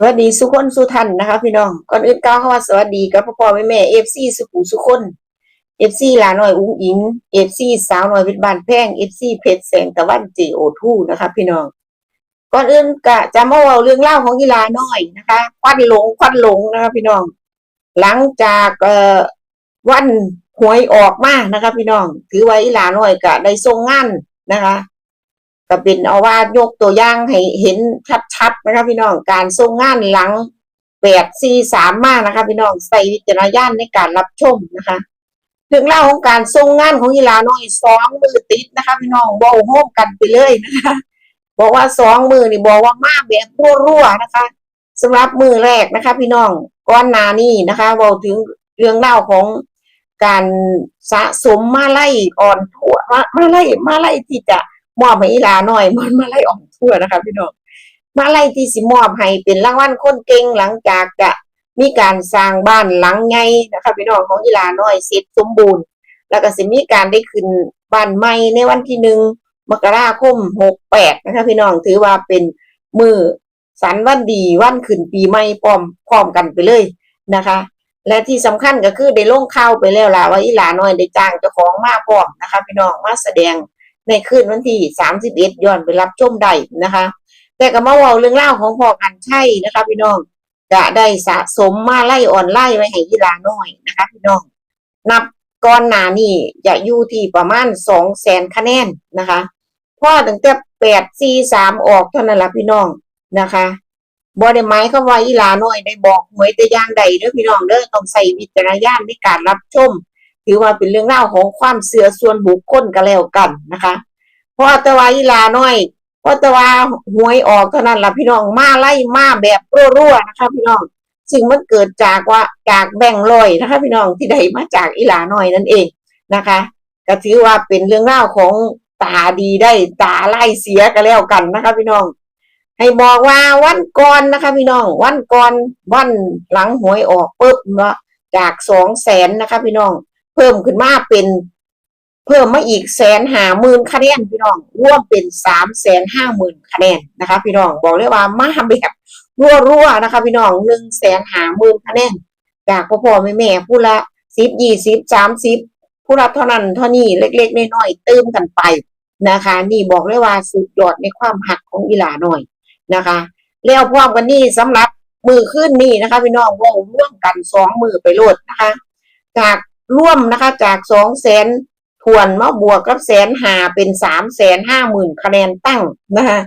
สวัสดีสุคนสุทันนะคะ พี่น้องก่อนอื่นก้าวเข้ามาสวัสดีกับพ่อพ่อแม่แม่เอฟซีสุขุสุคนเอฟซีหลาหน่อยอุ้งอิงเอฟซีสาวหน่อยวิทบานแพงเอฟซีเพชรแสงตะวันจีโอทูนะคะพี่น้องก่อนอื่นกะจะมาเล่าเรื่องเล่าของกีฬาหน้อยนะคะควันหลงควันหลงนะคะพี่น้อง หลังจากเอ่อวันหวยออกมานะคะพี่น้องถือว่าอีหลาน้อยกะได้ส่งงานนะคะ ก็เป็นเอาว่ายกตัวอย่างให้เห็นชัดๆนะคะพี่น้องการส่งงานหลังแปดสี่สามมากนะคะพี่น้องใส่วิจารณญาณในการรับชมนะคะถึงเล่าของการส่งงานของกีฬาน้อยสองมือติดนะคะพี่น้องเบาโฮมกันไปเลยนะคะบอกว่าสองมือนี่บอกว่ามาแบบรั่วๆนะคะสำหรับมือแรกนะคะ พี่น้องก้อนนานี่นะคะเบาถึงเรื่องเล่าของการสะสมมาไล่อ่อนถั่วมาไล่มาไล่ที่จะ มอบให้อีลาหน่อยมันมาไล่ออกทั่วนะคะพี่น้องมาไล่ที่สิมอบให้เป็นรางวัลคนเก่งหลังจากจะมีการสร้างบ้านหลังใหญ่นะคะพี่น้องของอีลาน้อยเสร็จสมบูรณ์ แล้วก็สิมีการได้ขึ้นบ้านใหม่ในวันที่หนึ่งมกราคมหกแปดนะคะพี่น้องถือว่าเป็นมือสันวันดีวันขึ้นปีใหม่พร้อมพร้อมกันไปเลยนะคะ และที่สำคัญก็คือได้ลงเข่าไปแล้วล่ะว่าอีหลาน้อยได้จ้างเจ้าของมาพร้อมนะคะ พี่น้องมาแสดง ในคืนวันที่31ย้อนไปรับชมได้นะคะ แต่ก็มาเว่าเรื่องเล่าของพ่อกันใช่นะคะพี่น้องจะได้สะสมมาไล่อ่อนไล่ไว้ให้ยีลาน้อยนะคะพี่น้อง นับก่อนหน้านี่จะอยู่ที่ประมาณสองแสนคะแนนนะคะพ่อตั้งแต่แปดสี่สามออกเท่านั้นละพี่น้องนะคะบอได้หมายเขามว่าอีลาน้อยได้บอกหวยแต่ย่างใดเด้อพี่น้องเด้อต้องใส่วิจารณญาณในการรับชม ถือว่าเป็นเรื่องเล่าวของความเสื่อส่วนบุคคลก็แล้วกันนะคะเพราะตะวาอีลาน้อยเพราะตะวาหวยออกเท่านั้นล่ะพี่น้องมาไล่มาแบบรั่วๆนะคะ พี่น้องสิ่งมันเกิดจากว่าจากแบ่งลอยนะคะ พี่น้องที่ได้มาจากอีลาน้อยนั่นเองนะคะก็ถือว่าเป็นเรื่องเล่าวของตาดีได้ตาไล่เสียก็แล้วกันนะคะ พี่น้อง ให้บอกว่าวันก่อนนะคะ พี่น้อง วันก่อนวันหลังหวยออกปุ๊บเนาะจากสองแสนนะคะ พี่น้อง เพิ่มขึ้นมาเป็น เพิ่มมาอีกแสนห้าหมื่นคะแนนพี่น้องรวมเป็นสามแสนห้าหมื่นคะแนนนะคะ พี่น้องบอกเลยว่ามาแบบรัวๆนะคะ พี่น้องหนึ่งแสนห้าหมื่นคะแนนจากพ่อพ่อแม่แม่ผู้ละสิบยี่สิบสามสิบผู้ละเท่านั้นเท่านี้เล็กๆน้อยๆเติมกันไปนะคะ นี่บอกเลยว่าสุดยอดในความหักของอีหลาหน่อยนะคะ แล้วพร้อมกันนี่สำหรับมือขึ้นนี่นะคะ พี่น้องว่าร่วมกันสองมือไปโลดนะคะ จาก ร่วมนะคะจากสองแสนทวนมาบวกกับแสนหาเป็นสามแสนห้าหมื่นคะแนนตั้งนะคะ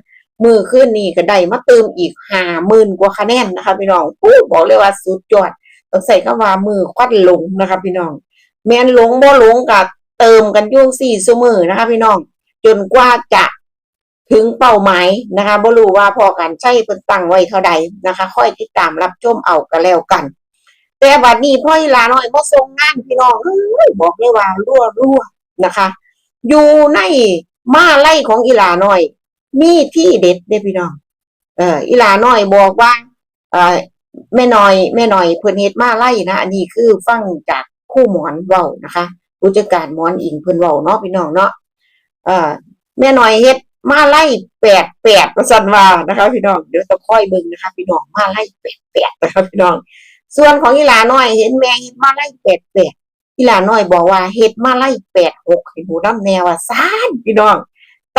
มือขึ้นนี่ก็ได้มาเติมอีกห้าหมื่นกว่าคะแนนนะคะพี่น้องอู้บอกเลยว่าสุดยอดต้องใส่คำว่ามือควัดหลงนะคะพี่น้อง แมนหลงบ่หลงกับเติมกันยุ่งสี่สมือนะคะพี่น้อง จนกว่าจะถึงเป้าหมายนะคะบ่รู้ว่าพอกันใช้เพิ่นตั้งไว้เท่าใดนะคะ ค่อยติดตามรับชมเอาก็แล้วกัน แต่บัดนี้พ่ออีลาน้อยมาส่งงานพี่น้องเอ้ยบอกเลยว่ารั่วรั่วนะคะ อยู่ในมาไล่ของอีลาน้อย มีที่เด็ดเด้พี่น้อง เอออีลาน้อยบอกว่า เออแม่น้อยแม่น้อยเพิ่นเฮ็ดมาไล่นะอันนี้คือฟังจากคู่หมอนเว้านะคะผู้จัดการหมอนอิงเพิ่นเว้าเนาะพี่น้องเนาะเออแม่น้อยเฮ็ดมาไล่แปดแปดประสันว่านะคะ พี่น้องเดี๋ยวต้องค่อยเบิ่งนะคะ พี่น้องมาไล่แปดแปดนะคะพี่น้อง ส่วนของอีหลาน้อยเห็นแม่เฮ็ดมาไล่แปดแปดอีหลาน้อยบอกว่าเฮ็ดมาไล่แปดหกให้หนูน้ำแนวว่าซานพี่น้อง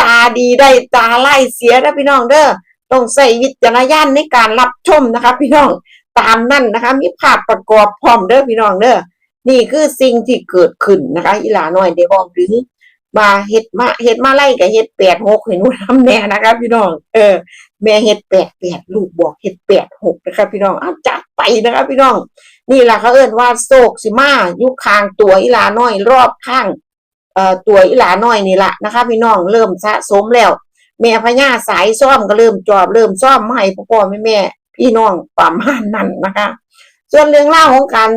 ตาดีได้ตาไล่เสียนะพี่น้องเด้อต้องใส่วิจารณญาณในการรับชมนะคะพี่น้องตามนั่นนะคะ มีภาพประกอบพร้อมเด้อพี่น้องเด้อนี่คือสิ่งที่เกิดขึ้นนะคะอีหลาน้อยได้บอกถึง มาเฮ็ดมาเฮ็ดมาไล่กับเฮ็ดแปดหกให้หนูน้ำแน่นะคะพี่น้อง เออ แม่เฮ็ดแปดแปดลูกบอกเฮ็ดแปดหกนะคะพี่น้องเอาจัดไปนะคะพี่น้อง นี่แหละเขาเอิ้นว่าโศกสิมายุคคางตัวอีหลาน้อย รอบข้างเอ่อตัวอีหลาน้อยนี่แหละนะคะ พี่น้องเริ่มสะสมแล้ว แม่พญาสายซ่อมก็เริ่มจอบเริ่มซ่อมให้พ่อพ่อแม่แม่พี่น้องประมาณนั้นนะคะ ส่วนเรื่องเล่าของการ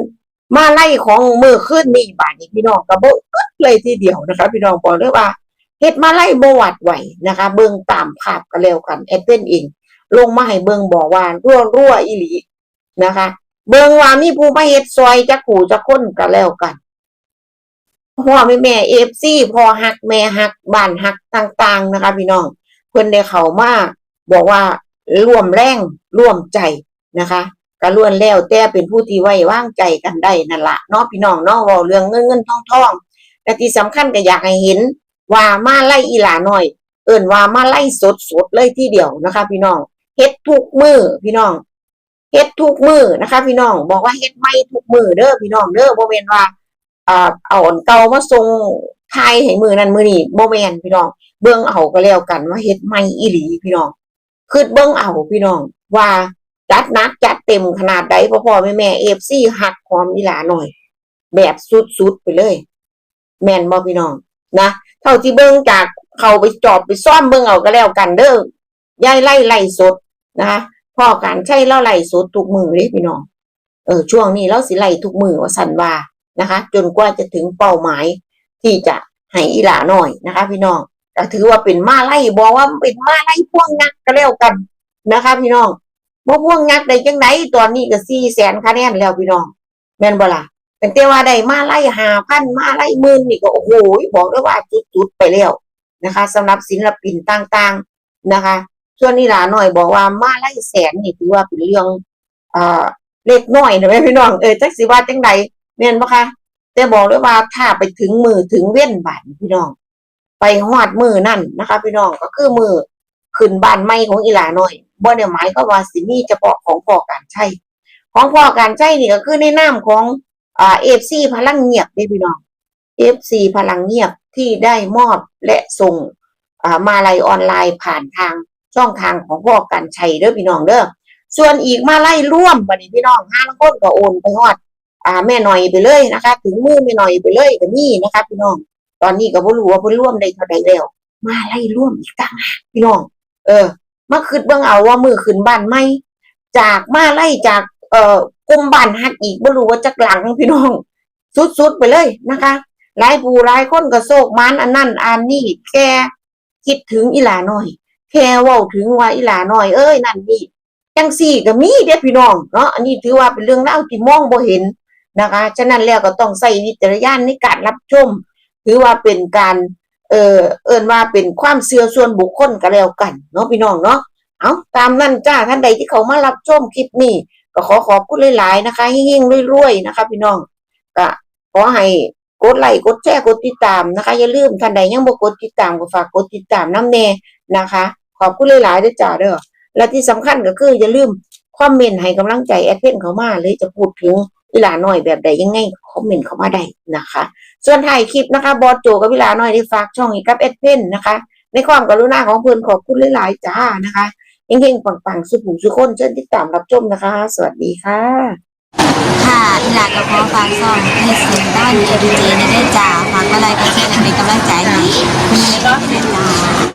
มาไล่ของมือขึ้นนี่บาดนี้พี่น้องก็บ่อึดเลยทีเดียวนะคะ พี่น้องบอกเลยว่าเฮ็ดมาไล่บ่หวัดไหวนะคะ เบิ่งตามภาพก็แล้วกันแอดเป็นเองลงมาให้เบิ่งบอกว่ารั่วรั่วอีหลีนะคะ เบิ่งว่ามีผู้มาเฮ็ดซอยจักขู่จักคนก็แล้วกันพ่อแม่แม่เอฟซีพ่อฮักแม่ฮักบ้านฮักต่าง ๆนะคะ พี่น้องเพิ่นได้เข้ามาบอกว่าร่วมแรงร่วมใจนะคะ ก็ล้วนแล้วแต่เป็นผู้ที่ไว้วางใจกันได้นั่นละเนาะพี่น้องเนาะว้าเรื่องเงินเงินทองทองแต่ที่สำคัญก็อยากให้เห็น ว่ามาไล่อีหลาหน่อย เอิ่นว่ามาไล่สดสดเลยที่เดียวนะคะ พี่น้องเฮ็ดทุกมือพี่น้องเฮ็ดทุกมือนะคะ พี่น้องบอกว่าเฮ็ดไม่ทุกมือเด้อพี่น้องเด้อบ่แม่นว่าอ่าเอาอันเก่ามาส่งทายให้มือนั้นมือนี้บ่แม่นพี่น้องเบิ่งเอาก็แล้วกันว่าเฮ็ดไม่อีหลีพี่น้องคือเบิ่งเอาพี่น้องว่า จัดนักจัดเต็มขนาดใดพ่อพ่อแม่แม่เอฟซีหักหอมอีหลาหน่อย แบบสุดๆไปเลย แม่นบ่พี่น้องนะเท่าที่เบิ่งจากเขาไปจอบไปซ่อมเบิ่งเอาก็แล้วกันเด้อยายไล่ไล่สดนะคะพ่อการใช้เล่าไล่สดทุกมือเลยพี่น้องเออช่วงนี้เราสิไล่ทุกมือว่าสันว่านะคะ จนกว่าจะถึงเป้าหมายที่จะให้อีหลาหน่อยนะคะ พี่น้องก็ถือว่าเป็นมาไล่บอกว่าเป็นมาไล่พ่วงนักก็แล้วกันนะคะ พี่น้อง บ่พ่วงนักได้จังไดตอนนี้ก็สี่แสนคะแนนแล้วพี่น้องแม่นบ่ล่ะแต่แต่ว่าได้มาไล่หาพันมาไล่หมื่นนี่ก็โอ้โหบอกเลยว่าจุดๆไปแล้วนะคะสำหรับศิลปินต่างๆนะคะส่วนอีหลาหน่อยบอกว่ามาไล่แสนนี่ถือว่าเป็นเรื่องเอ่าเล็กน้อยนะแม่พี่น้องเออจักสิว่าจังใดแม่นบ่คะแต่บอกเลยว่าถ้าไปถึงมือถึงเว้นบาทพี่น้อง ไปฮอดมือนั่นนะคะ พี่น้องก็คือมือขึ้นบ้านใหม่ของอีหลาหน่อย บ่ได้หมายก็ว่าสิมีเฉพาะของพ่อการใช้ของพ่อการใช้นี่ก็คือในนามของอ่า FC พลังเงียบเด้พี่น้อง FC พลังเงียบที่ได้มอบและส่งอ่ามาลัยออนไลน์ผ่านทางช่องทางของพ่อการใช้เด้อพี่น้องเด้อส่วนอีกมาไล่ร่วมบัดนี้พี่น้องห้าคนก็โอนไปฮอดอ่าแม่หน่อยไปเลยนะคะ ถึงมือแม่หน่อยไปเลยก็มีนะคะพี่น้อง ตอนนี้ก็บ่รู้ว่าเพิ่นร่วมได้เท่าใดแล้ว มาไล่ร่วมอีกต่างหากพี่น้อง เออ มาคิดเบิ่งเอาว่ามือขึ้นบ้านใหม่จากมาไล่จากเอ่อกลุ่มบ้านฮักอีกบ่รู้ว่าจักหลังพี่น้องสุดๆไปเลยนะคะหลายผู้หลายคนก็โศกมันอันนั้นอันนี้แค่คิดถึงอีหลาน้อย แค่ว้าถึงว่าอีหลาน้อยเอ้ยนั่นนี่จังซี่ก็มีเด้พี่น้องเนาะอันนี้ถือว่าเป็นเรื่องเล่าที่มองบ่เห็นนะคะ ฉะนั้นแล้วก็ต้องใส่วิจารณญาณในการรับชม ถือว่าเป็นการ เออเอิ้นว่าเป็นความเชื่อส่วนบุคคลก็แล้วกันเนาะพี่น้องเนาะเอาตามนั้นจ้าท่านใดที่เขามารับชมคลิปนี้ก็ขอขอบคุณหลายๆนะคะเฮงๆรวยๆนะคะ พี่น้องก็ขอให้กดไลค์กดแชร์กดติดตามนะคะ อย่าลืมท่านใดยังบ่กดติดตามก็ฝากกดติดตามน้ำแน่นะคะ ขอบคุณหลายๆด้วยจ้าเด้อและที่สำคัญก็คืออย่าลืมคอมเมนต์ให้กำลังใจแอดเพนเขามาเลยจะพูดถึง วลาหน่อยแบบใดยังไงคอมเมนต์เข้ามาได้นะคะ ส่วนถ่ายคลิปนะคะ บอสโจกับเวลาหน่อยได้ฝากช่องอีกกับแอดเพนนะคะ ในความกรุณาของเพื่อนขอบคุณหลายๆจ้านะคะเฮงๆปังๆสุขุมสุขคนเชิญติดตามรับชมนะคะ สวัสดีค่ะ ค่ะอีหลากกับพ่อฝากซ่องให้เสียงด้านเอดีจีในได้จ่าฝากอะไรก็แค่นั้นเป็นกำลังใจให้มีก็เป็นจ่า